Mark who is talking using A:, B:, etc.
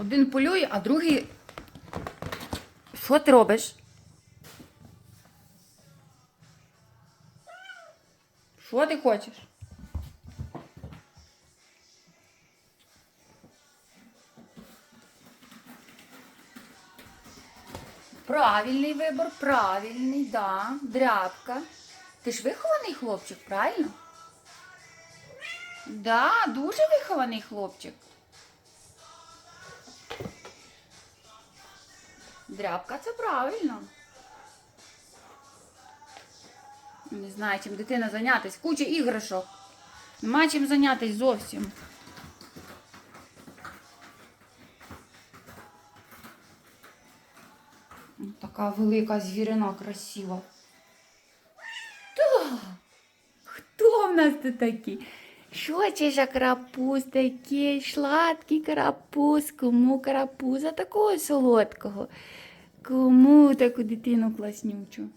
A: Один полює, а другий. Що ти робиш? Що ти хочеш? Правильний вибор, правильний, да. Дрябка. Ти ж вихований хлопчик, правильно? Да, дуже вихований хлопчик. Дрябка це правильно. Не знаю, чим дитина зайнятися. Куча іграшок. Нема чим зайнятися зовсім. Така велика звірина красива. Да. Хто в нас тут такий? Що це за карапуз такий? Сладкий карапуз. Кому карапуза такого солодкого? Кому таку дитину класнючу?